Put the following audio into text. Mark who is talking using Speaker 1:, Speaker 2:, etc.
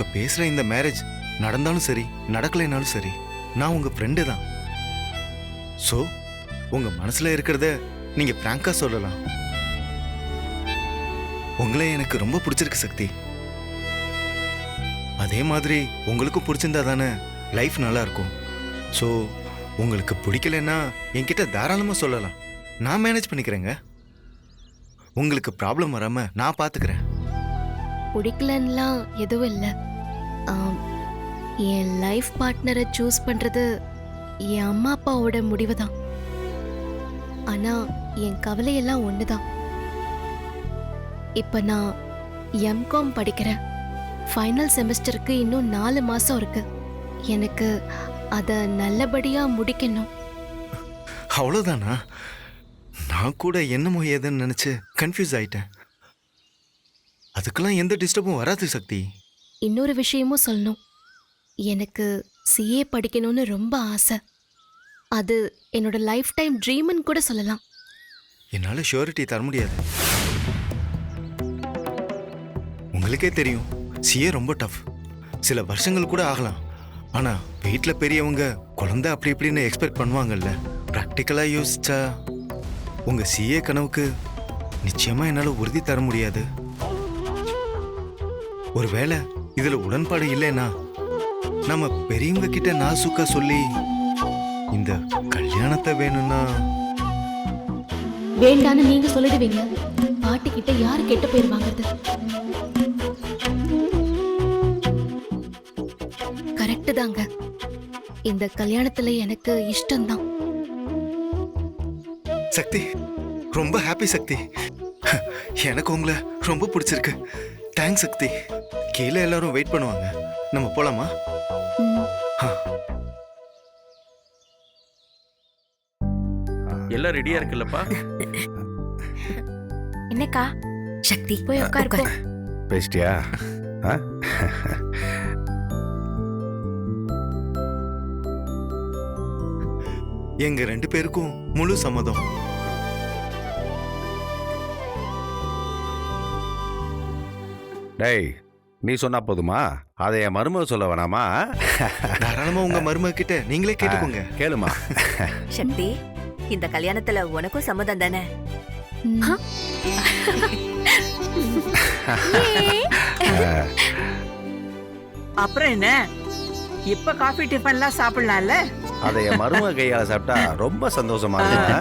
Speaker 1: இப்ப பேசுற இந்த மேரேஜ் நடந்தாலும் சரி நடக்கலைனாலும் சரி நான் உங்க ஃப்ரெண்டு தான். ஸோ உங்க மனசுல இருக்கிறத நீங்க பிராங்கா சொல்லலாம். உங்களே எனக்கு ரொம்ப பிடிச்சிருக்கு சக்தி. அதே மாதிரி உங்களுக்கும் பிடிச்சிருந்தா தானே லைஃப் நல்லா இருக்கும். ஸோ உங்களுக்கு பிடிக்கலன்னா என்கிட்ட தாராளமாக சொல்லலாம். நான் மேனேஜ் பண்ணிக்கிறேங்க. உங்களுக்கு ப்ராப்ளம் வராம நான் பார்த்துக்கிறேன்
Speaker 2: பிடிக்கலன்னா எதுவும் இல்லை. என் லைஃப் பார்ட்னரை சூஸ் பண்ணுறது என் அம்மா அப்பாவோட முடிவு தான் ஆனால் என் கவலையெல்லாம் ஒன்று தான் இப்போ நான் எம்காம் படிக்கிறேன். ஃபைனல் செமஸ்டருக்கு இன்னும் நாலு மாதம் இருக்கு. எனக்கு அதை நல்லபடியாக முடிக்கணும்.
Speaker 1: அவ்வளோதானா நான் கூட என்னமோ ஏதுன்னு நினச்சி கன்ஃபியூஸ் ஆயிட்டேன். அதுக்கெல்லாம் எந்த டிஸ்டர்பும் வராது சக்தி.
Speaker 2: இன்னொரு விஷயமும் சொல்லணும். எனக்கு சிஏ படிக்கணும்னு ரொம்ப ஆசை. அது என்னோட லைஃப் டைம் ட்ரீம்னு கூட சொல்லலாம்.
Speaker 1: என்னால் ஷூரிட்டி தர முடியாது. உங்களுக்கே தெரியும் சிஏ ரொம்ப டஃப் சில வருஷங்கள் கூட ஆகலாம். ஆனால் வீட்டில் பெரியவங்க குழந்தை அப்படி இப்படின்னு எக்ஸ்பெக்ட் பண்ணுவாங்கல்ல. ப்ராக்டிக்கலாக யோசிச்சா உங்கள் சிஏ கனவுக்கு நிச்சயமாக என்னால் உறுதி தர முடியாது. ஒருவேளை இதில் உடன்பாடு இல்லைன்னா நம்ம பெரியவங்க கிட்ட நாசுக்கா சொல்லி இந்த கல்யாணத்தை வேணும்னா
Speaker 2: வேண்டான்னு நீங்க சொல்லிடுவீங்க. பாட்டி கிட்ட யாரு கெட்ட பேர் வாங்குறது? கரெக்ட் தாங்க. இந்த கல்யாணத்துல எனக்கு இஷ்டம்தான்.
Speaker 1: சக்தி ரொம்ப ஹாப்பி சக்தி. எனக்கு உங்களை ரொம்ப பிடிச்சிருக்கு. தேங்க்ஸ் சக்தி. கீழே எல்லாரும் வெயிட் பண்ணுவாங்க. நம்ம போலாமா?
Speaker 3: எல்லாம் ரெடியா இருக்குல்லப்பா?
Speaker 4: என்னக்கா? சக்தி
Speaker 2: போய் உட்காரு.
Speaker 5: பேசிட்டியா? ஆ?
Speaker 1: எங்க ரெண்டு பேருக்கும் முழு சம்மதம்.
Speaker 5: டேய் நீ சொன்னா போதுமா? அதை என் மருமக சொல்ல வேணாமா?
Speaker 1: தாராளமா உங்க மருமக கிட்ட நீங்களே கேட்டுக்கோங்க.
Speaker 5: கேளுமா.
Speaker 4: சக்தி இந்த கல்யாணத்துல உனக்கும் சம்மதம் தானே?
Speaker 6: அப்புறம் என்ன? இப்ப காஃபி டிஃபன்லாம் சாப்பிடலாம்ல?
Speaker 5: அதை என் மருமக கையால சாப்பிட்டா ரொம்ப சந்தோஷமா இருக்குமா?